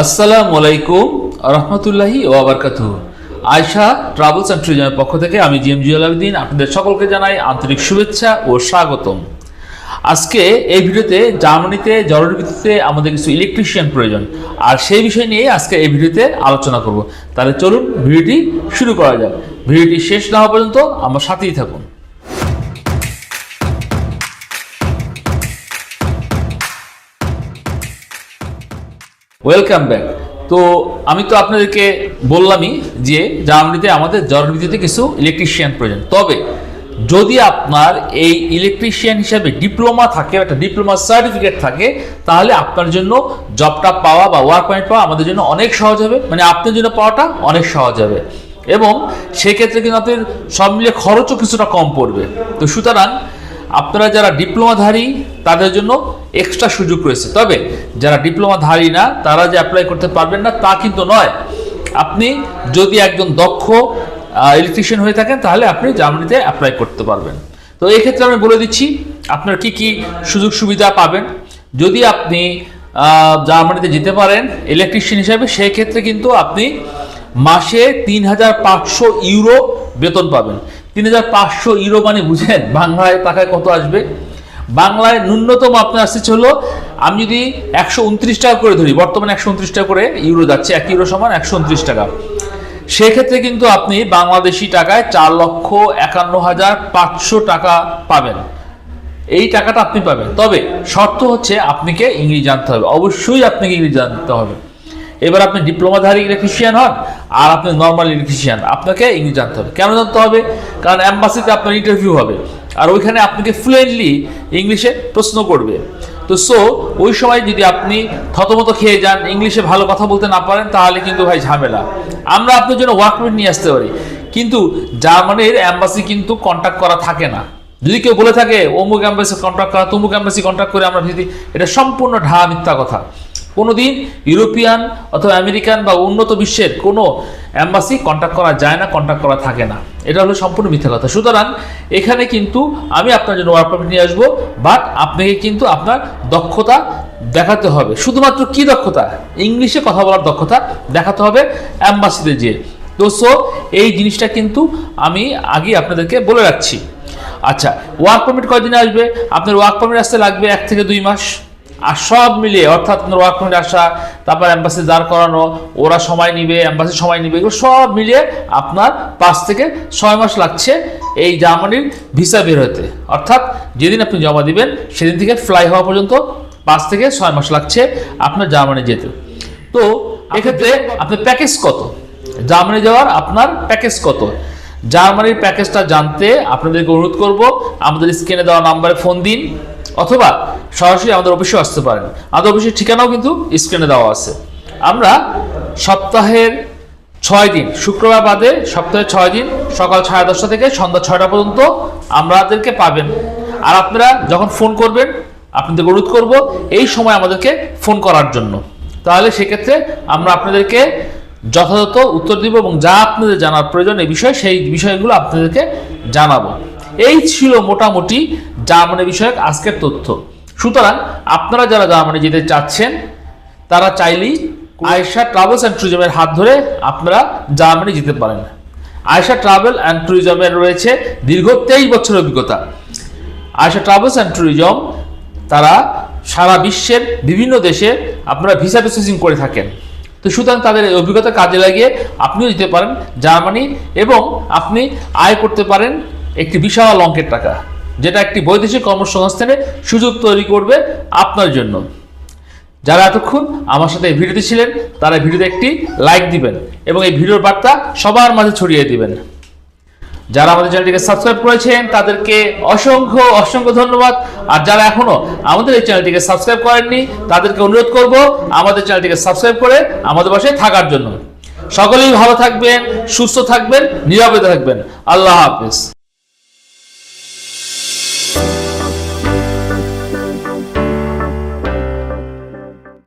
আসসালামু আলাইকুম রহমতুল্লাহি ওয়াবারকাতু আয়শা ট্রাভেলস অ্যান্ড ট্যুরিজমের পক্ষ থেকে আমি জি এম জিয়াল আবেদিন, আপনাদের সকলকে জানাই আন্তরিক শুভেচ্ছা ও স্বাগতম। আজকে এই ভিডিওতে জার্মানিতে জরুরি ভিত্তিতে আমাদের কিছু ইলেকট্রিশিয়ান প্রয়োজন। আর সেই বিষয় নিয়ে আজকে এই ভিডিওতে আলোচনা করব। তাহলে চলুন ভিডিওটি শুরু করা যাক। ভিডিওটি শেষ না হওয়া পর্যন্ত আমার সাথেই থাকুন। ওয়েলকাম ব্যাক তো আমি তো আপনাদেরকে বললামই যে জার্মানিতে আমাদের ভিত্তিতে কিছু ইলেকট্রিশিয়ান প্রয়োজন। তবে যদি আপনার এই ইলেকট্রিশিয়ান হিসাবে ডিপ্লোমা থাকে, একটা ডিপ্লোমা সার্টিফিকেট থাকে, তাহলে আপনার জন্য জবটা পাওয়া বা ওয়ার্ক পয়েন্ট পাওয়া আমাদের জন্য অনেক সহজ হবে। মানে আপনার জন্য পাওয়াটা অনেক সহজ হবে। এবং সেক্ষেত্রে কিন্তু আপনার সব মিলিয়ে খরচও কিছুটা কম পড়বে। তো সুতরাং আপনারা যারা ডিপ্লোমাধারী তাদের জন্য এক্সট্রা সুযোগ রয়েছে। তবে যারা ডিপ্লোমাধারী না, তারা যে অ্যাপ্লাই করতে পারবেন না, তা কিন্তু নয়। আপনি যদি একজন দক্ষ ইলেকট্রিশিয়ান হয়ে থাকেন, তাহলে আপনি জার্মানিতে অ্যাপ্লাই করতে পারবেন। তো এই ক্ষেত্রে আমি বলে দিচ্ছি, আপনার কি কি সুযোগ সুবিধা পাবেন? যদি আপনি জার্মানিতে যেতে পারেন ইলেকট্রিশিয়ান হিসাবে, সেই ক্ষেত্রে কিন্তু আপনি মাসে তিন হাজার পাঁচশো ইউরো বেতন পাবেন। তিন হাজার পাঁচশো ইউরো মানে বুঝেন, বাংলায় টাকায় কত আসবে? বাংলায় ন্যূনতম আপনার আসছে হলো, আমি যদি একশো উনত্রিশ টাকা করে ধরি, বর্তমানে একশো উনত্রিশ টাকা করে ইউরো যাচ্ছে, এক ইউরো সমান একশো উনত্রিশ টাকা। সেক্ষেত্রে কিন্তু আপনি বাংলাদেশি টাকায় চার লক্ষ একান্ন হাজার পাঁচশো টাকা পাবেন। এই টাকাটা আপনি পাবেন। তবে শর্ত হচ্ছে আপনাকে ইংরেজি জানতে হবে। অবশ্যই আপনাকে ইংরেজি জানতে হবে। এবার আপনি ডিপ্লোমাধারী ইলেকট্রিশিয়ান হন, আর আপনি নর্মাল ইলেকট্রিশিয়ান। আপনাকে ইংরেজি জানতে হবে। কেন জানতে হবে? কারণ অ্যাম্বাসিতে আপনার ইন্টারভিউ হবে। আর ওইখানে আপনাকে ফ্লুয়েন্টলি ইংলিশে প্রশ্ন করবে। তো সো ওই সময় যদি আপনি থতমত খেয়ে যান ইংলিশে ভালো কথা বলতে না পারেন, তাহলে কিন্তু ভাই ঝামেলা। আমরা আপনার জন্য ওয়ার্ক পারমিট নিয়ে আসতে পারি। কিন্তু জার্মানির অ্যাম্বাসি কিন্তু কন্ট্যাক্ট করা থাকে না। যদি কেউ বলে থাকে, অমুক অ্যাম্বাসি কন্ট্যাক্ট করা, তমুক অ্যাম্বাসি কন্ট্যাক্ট করে আমরা ভিত্তি এটা সম্পূর্ণ ঢা মিথ্যা কথা। কোনোদিন ইউরোপিয়ান অথবা আমেরিকান বা উন্নত বিশ্বের কোনো অ্যাম্বাসি কন্ট্যাক্ট করা যায় না কন্ট্যাক্ট করা থাকে না। এটা হলো সম্পূর্ণ মিথ্যা কথা। সুতরাং এখানে কিন্তু আমি আপনার জন্য ওয়ার্ক পারমিট নিয়ে আসব বাট আপনাকে কিন্তু আপনার দক্ষতা দেখাতে হবে। শুধুমাত্র কি দক্ষতা? ইংলিশে কথা বলার দক্ষতা দেখাতে হবে অ্যাম্বাসিতে যেয়ে। তো সো এই জিনিসটা কিন্তু আমি আগে আপনাদেরকে বলে রাখছি। আচ্ছা ওয়ার্ক পারমিট কয়দিনে আসবে? আপনার ওয়ার্ক পারমিট আসতে লাগবে এক থেকে দুই মাস। আর সব মিলিয়ে অর্থাৎ ওয়ার্ক পারমিট আসা তারপর অ্যাম্বাসি দাঁড় করানো ওরা সময় নিবে অ্যাম্বাসি সময় নিবে এগুলো সব মিলিয়ে আপনার পাঁচ থেকে ছয় মাস লাগছে এই জার্মানির ভিসা বের হতে। অর্থাৎ যেদিন আপনি জমা দিবেন সেদিন থেকে ফ্লাই হওয়া পর্যন্ত পাঁচ থেকে ছয় মাস লাগছে আপনার জার্মানি যেতে। তো এক্ষেত্রে আপনার প্যাকেজ কত? জার্মানি যাওয়ার আপনার প্যাকেজ কত? জার্মানির প্যাকেজটা জানতে আপনাদেরকে অনুরোধ করব আমাদের স্ক্রিনে দেওয়া নাম্বারে ফোন দিন। অথবা সরাসরি আমাদের অফিসে আসতে পারেন। আমাদের অফিসের ঠিকানাও কিন্তু স্ক্রিনে দেওয়া আছে। আমরা সপ্তাহের ছয় দিন, শুক্রবার বাদে সপ্তাহে ছয় দিন, সকাল সাড়ে দশটা থেকে সন্ধ্যা ছয়টা পর্যন্ত আমাদেরকে পাবেন। আর আপনারা যখন ফোন করবেন আপনাদের অনুরোধ করব এই সময় আমাদেরকে ফোন করার জন্য। তাহলে সেক্ষেত্রে আমরা আপনাদেরকে যথাযথ উত্তর দিব এবং যা আপনাদের জানার প্রয়োজন এই বিষয়ে, সেই বিষয়গুলো আপনাদেরকে জানাব। এই ছিল মোটামুটি জার্মানি বিষয়ক আজকের তথ্য। সুতরাং আপনারা যারা জার্মানি যেতে চাচ্ছেন, তারা চাইলেই আয়সা ট্রাভেলস অ্যান্ড ট্যুরিজমের হাত ধরে আপনারা জার্মানি যেতে পারেন। আয়সা ট্রাভেল অ্যান্ড ট্যুরিজমের রয়েছে দীর্ঘ তেইশ বছরের অভিজ্ঞতা। আয়সা ট্রাভেলস অ্যান্ড ট্যুরিজম তারা সারা বিশ্বের বিভিন্ন দেশে আপনারা ভিসা প্রসেসিং করে থাকেন। তো সুতরাং তাদের এই অভিজ্ঞতা কাজে লাগিয়ে আপনিও যেতে পারেন জার্মানি এবং আপনি আয় করতে পারেন একটি বিশাল অঙ্কের টাকা। যেটা একটি বৈদেশিক কর্মসংস্থানে সুযোগ তৈরি করবে আপনার জন্য। যারা এতক্ষণ আমার সাথে এই ভিডিওতে ছিলেন, তারা ভিডিওতে একটি লাইক দিবেন এবং এই ভিডিওর বার্তা সবার মাঝে ছড়িয়ে দিবেন। যারা আমাদের চ্যানেলটিকে সাবস্ক্রাইব করেছেন, তাদেরকে অসংখ্য অসংখ্য ধন্যবাদ। আর যারা এখনও আমাদের এই চ্যানেলটিকে সাবস্ক্রাইব করেননি, তাদেরকে অনুরোধ করব আমাদের চ্যানেলটিকে সাবস্ক্রাইব করে আমাদের পাশে থাকার জন্য। সকলেই ভালো থাকবেন, সুস্থ থাকবেন, নিরাপদে থাকবেন। আল্লাহ হাফেজ।